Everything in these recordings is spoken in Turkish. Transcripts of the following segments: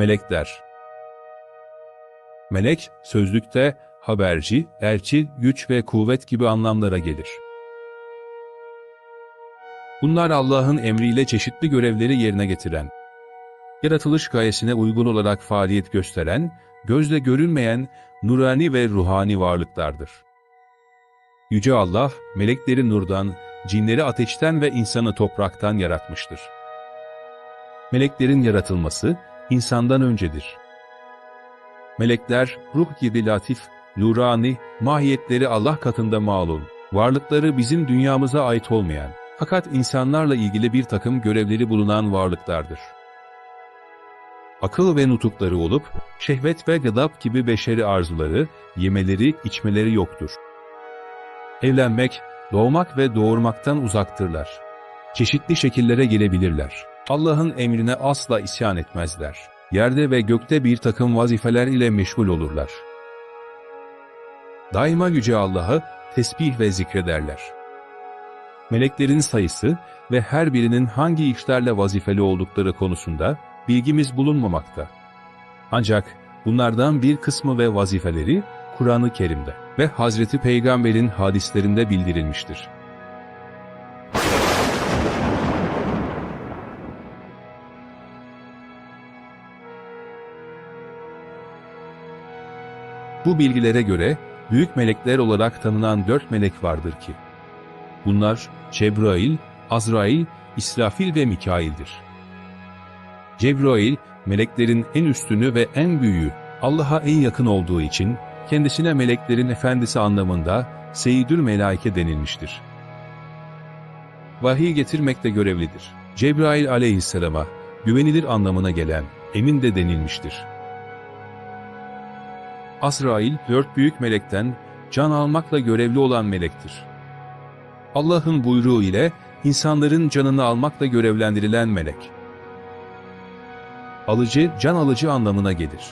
Melekler Melek, sözlükte haberci, elçi, güç ve kuvvet gibi anlamlara gelir. Bunlar Allah'ın emriyle çeşitli görevleri yerine getiren, yaratılış gayesine uygun olarak faaliyet gösteren, gözle görünmeyen, nurani ve ruhani varlıklardır. Yüce Allah, melekleri nurdan, cinleri ateşten ve insanı topraktan yaratmıştır. Meleklerin yaratılması, insandan öncedir. Melekler, ruh gibi latif, nurani, mahiyetleri Allah katında malum, varlıkları bizim dünyamıza ait olmayan, fakat insanlarla ilgili bir takım görevleri bulunan varlıklardır. Akıl ve nutukları olup, şehvet ve gıdap gibi beşeri arzuları, yemeleri, içmeleri yoktur. Evlenmek, doğmak ve doğurmaktan uzaktırlar. Çeşitli şekillere gelebilirler. Allah'ın emrine asla isyan etmezler. Yerde ve gökte bir takım vazifeler ile meşgul olurlar. Daima Yüce Allah'ı tesbih ve zikrederler. Meleklerin sayısı ve her birinin hangi işlerle vazifeli oldukları konusunda bilgimiz bulunmamakta. Ancak bunlardan bir kısmı ve vazifeleri Kur'an-ı Kerim'de ve Hazreti Peygamber'in hadislerinde bildirilmiştir. Bu bilgilere göre büyük melekler olarak tanınan dört melek vardır ki, bunlar Cebrail, Azrail, İsrafil ve Mikail'dir. Cebrail, meleklerin en üstünü ve en büyüğü, Allah'a en yakın olduğu için, kendisine meleklerin efendisi anlamında Seyyidül Melaike denilmiştir. Vahiy getirmekte görevlidir. Cebrail aleyhisselama, güvenilir anlamına gelen, emin de denilmiştir. Azrail, dört büyük melekten can almakla görevli olan melektir. Allah'ın buyruğu ile insanların canını almakla görevlendirilen melek. Alıcı, can alıcı anlamına gelir.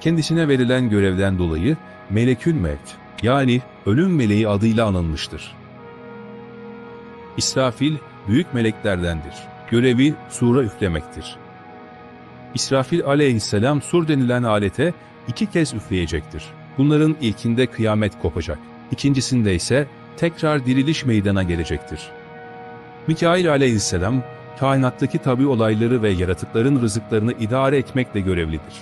Kendisine verilen görevden dolayı Melekül Mevt, yani ölüm meleği adıyla anılmıştır. İsrafil, büyük meleklerdendir. Görevi sura üflemektir. İsrafil aleyhisselam sur denilen alete iki kez üfleyecektir. Bunların ilkinde kıyamet kopacak. İkincisinde ise tekrar diriliş meydana gelecektir. Mikail aleyhisselam, kainattaki tabi olayları ve yaratıkların rızıklarını idare etmekle görevlidir.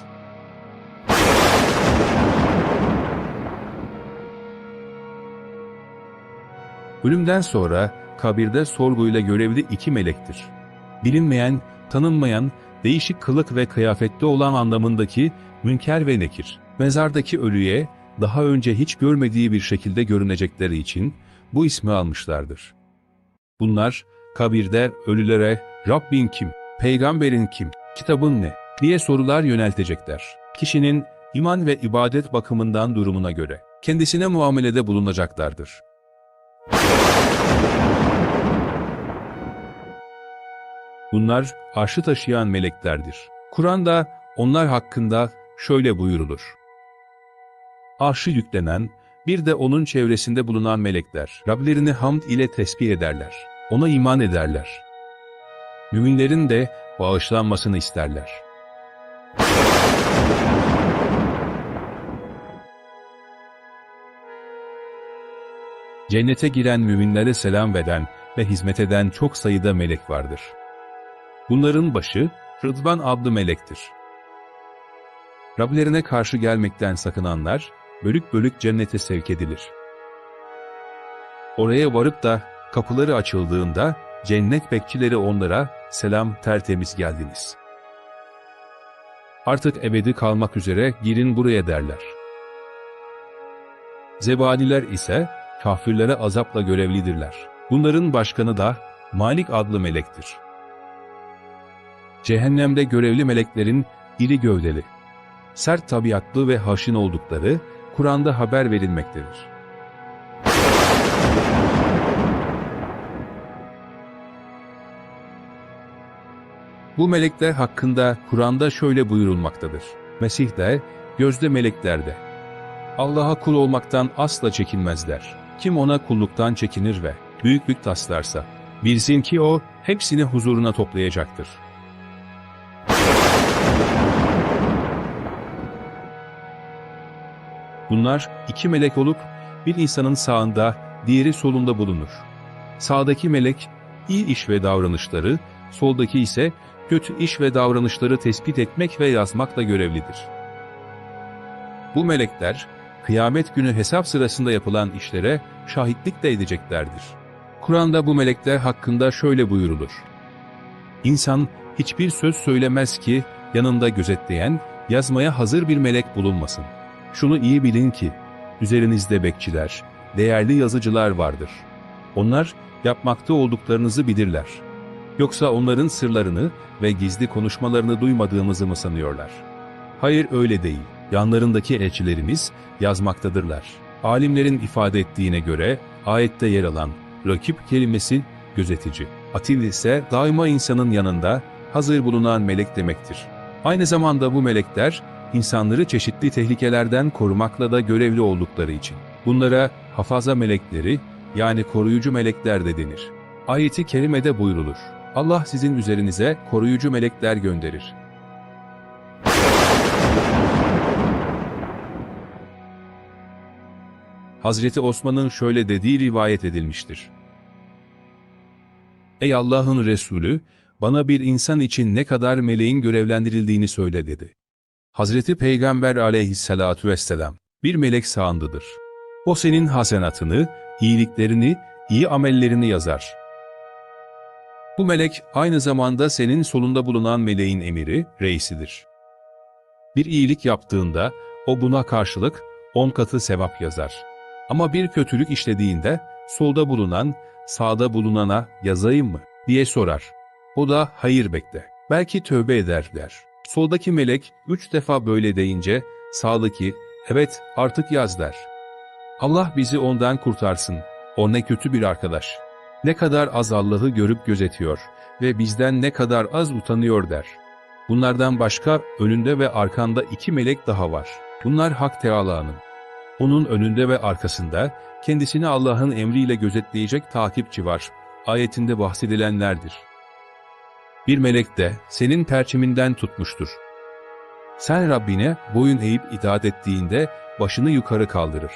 Ölümden sonra kabirde sorguyla görevli iki melektir. Bilinmeyen, tanınmayan, değişik kılık ve kıyafette olan anlamındaki münker ve nekir. Mezardaki ölüye daha önce hiç görmediği bir şekilde görünecekleri için bu ismi almışlardır. Bunlar kabirde ölülere Rabbin kim, peygamberin kim, kitabın ne diye sorular yöneltecekler. Kişinin iman ve ibadet bakımından durumuna göre kendisine muamelede bulunacaklardır. Bunlar arşı taşıyan meleklerdir. Kur'an'da onlar hakkında şöyle buyurulur. Arşı yüklenen, bir de onun çevresinde bulunan melekler, Rablerini hamd ile tesbih ederler. Ona iman ederler. Müminlerin de bağışlanmasını isterler. Cennete giren müminlere selam veren ve hizmet eden çok sayıda melek vardır. Bunların başı Rıdvan adlı melektir. Rablerine karşı gelmekten sakınanlar, bölük bölük cennete sevk edilir. Oraya varıp da kapıları açıldığında cennet bekçileri onlara selam tertemiz geldiniz. Artık ebedi kalmak üzere girin buraya derler. Zebaniler ise kafirlere azapla görevlidirler. Bunların başkanı da Malik adlı melektir. Cehennemde görevli meleklerin iri gövdeli, sert tabiatlı ve haşin oldukları Kur'an'da haber verilmektedir. Bu melekler hakkında Kur'an'da şöyle buyurulmaktadır. Mesih de, gözde melekler de. Allah'a kul olmaktan asla çekinmezler. Kim ona kulluktan çekinir ve büyüklük taslarsa, bilsin ki o hepsini huzuruna toplayacaktır. Bunlar iki melek olup bir insanın sağında, diğeri solunda bulunur. Sağdaki melek iyi iş ve davranışları, soldaki ise kötü iş ve davranışları tespit etmek ve yazmakla görevlidir. Bu melekler, kıyamet günü hesap sırasında yapılan işlere şahitlik de edeceklerdir. Kur'an'da bu melekler hakkında şöyle buyurulur. İnsan hiçbir söz söylemez ki yanında gözetleyen, yazmaya hazır bir melek bulunmasın. Şunu iyi bilin ki, üzerinizde bekçiler, değerli yazıcılar vardır. Onlar yapmakta olduklarınızı bilirler. Yoksa onların sırlarını ve gizli konuşmalarını duymadığımızı mı sanıyorlar? Hayır öyle değil. Yanlarındaki elçilerimiz yazmaktadırlar. Alimlerin ifade ettiğine göre ayette yer alan rakip kelimesi gözetici. Atil ise daima insanın yanında hazır bulunan melek demektir. Aynı zamanda bu melekler insanları çeşitli tehlikelerden korumakla da görevli oldukları için. Bunlara hafaza melekleri yani koruyucu melekler de denir. Ayeti kerimede buyrulur. Allah sizin üzerinize koruyucu melekler gönderir. Hazreti Osman'ın şöyle dediği rivayet edilmiştir. Ey Allah'ın Resulü, bana bir insan için ne kadar meleğin görevlendirildiğini söyle dedi. Hazreti Peygamber aleyhissalatu vesselam, bir melek sağındadır. O senin hasenatını, iyiliklerini, iyi amellerini yazar. Bu melek aynı zamanda senin solunda bulunan meleğin emiri, reisidir. Bir iyilik yaptığında o buna karşılık on katı sevap yazar. Ama bir kötülük işlediğinde solda bulunan, sağda bulunana yazayım mı diye sorar. O da hayır bekle. Belki tövbe eder der. Soldaki melek üç defa böyle deyince sağdaki evet artık yaz der. Allah bizi ondan kurtarsın. O ne kötü bir arkadaş. Ne kadar az Allah'ı görüp gözetiyor ve bizden ne kadar az utanıyor der. Bunlardan başka önünde ve arkanda iki melek daha var. Bunlar Hak Teâlâ'nın. Onun önünde ve arkasında kendisini Allah'ın emriyle gözetleyecek takipçi var. Ayetinde bahsedilenlerdir. Bir melek de senin perçeminden tutmuştur. Sen Rabbine boyun eğip itaat ettiğinde başını yukarı kaldırır.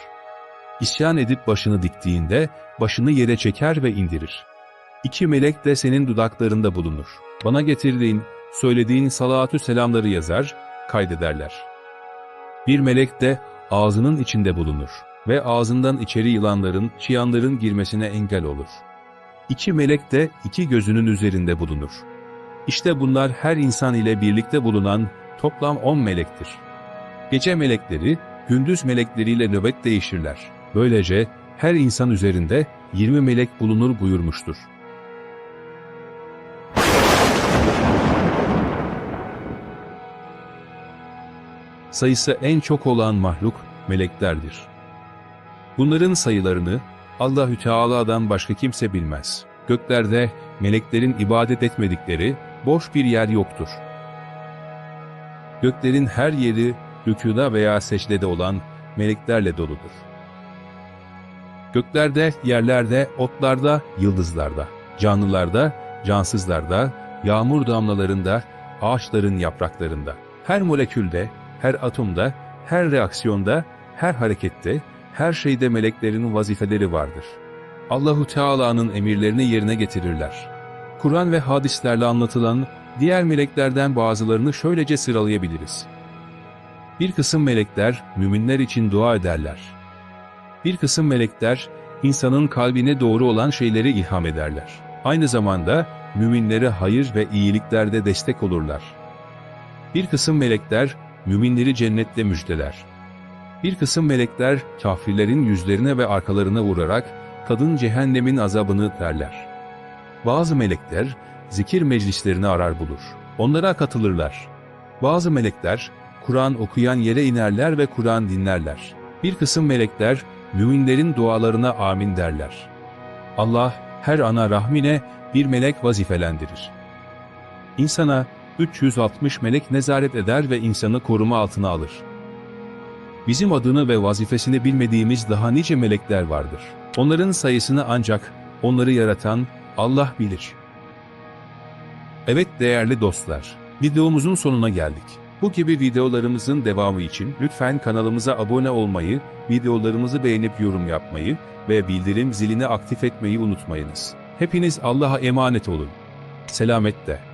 İsyan edip başını diktiğinde başını yere çeker ve indirir. İki melek de senin dudaklarında bulunur. Bana getirdiğin, söylediğin salatü selamları yazar, kaydederler. Bir melek de ağzının içinde bulunur ve ağzından içeri yılanların, çıyanların girmesine engel olur. İki melek de iki gözünün üzerinde bulunur. İşte bunlar her insan ile birlikte bulunan toplam on melektir. Gece melekleri, gündüz melekleriyle nöbet değişirler. Böylece her insan üzerinde 20 melek bulunur buyurmuştur. Sayısı en çok olan mahluk meleklerdir. Bunların sayılarını Allahü Teala'dan başka kimse bilmez. Göklerde meleklerin ibadet etmedikleri boş bir yer yoktur. Göklerin her yeri rükuda veya secdede olan meleklerle doludur. Göklerde, yerlerde, otlarda, yıldızlarda, canlılarda, cansızlarda, yağmur damlalarında, ağaçların yapraklarında, her molekülde, her atomda, her reaksiyonda, her harekette, her şeyde meleklerin vazifeleri vardır. Allahu Teala'nın emirlerini yerine getirirler. Kur'an ve hadislerle anlatılan diğer meleklerden bazılarını şöylece sıralayabiliriz. Bir kısım melekler müminler için dua ederler. Bir kısım melekler insanın kalbine doğru olan şeyleri ilham ederler. Aynı zamanda müminlere hayır ve iyiliklerde destek olurlar. Bir kısım melekler müminleri cennetle müjdeler. Bir kısım melekler kafirlerin yüzlerine ve arkalarına vurarak kadın cehennemin azabını derler. Bazı melekler zikir meclislerini arar bulur. Onlara katılırlar. Bazı melekler Kur'an okuyan yere inerler ve Kur'an dinlerler. Bir kısım melekler müminlerin dualarına amin derler. Allah her ana rahmine bir melek vazifelendirir. İnsana 360 melek nezaret eder ve insanı koruma altına alır. Bizim adını ve vazifesini bilmediğimiz daha nice melekler vardır. Onların sayısını ancak onları yaratan Allah bilir. Evet değerli dostlar, videomuzun sonuna geldik. Bu gibi videolarımızın devamı için lütfen kanalımıza abone olmayı, videolarımızı beğenip yorum yapmayı ve bildirim zilini aktif etmeyi unutmayınız. Hepiniz Allah'a emanet olun. Selametle.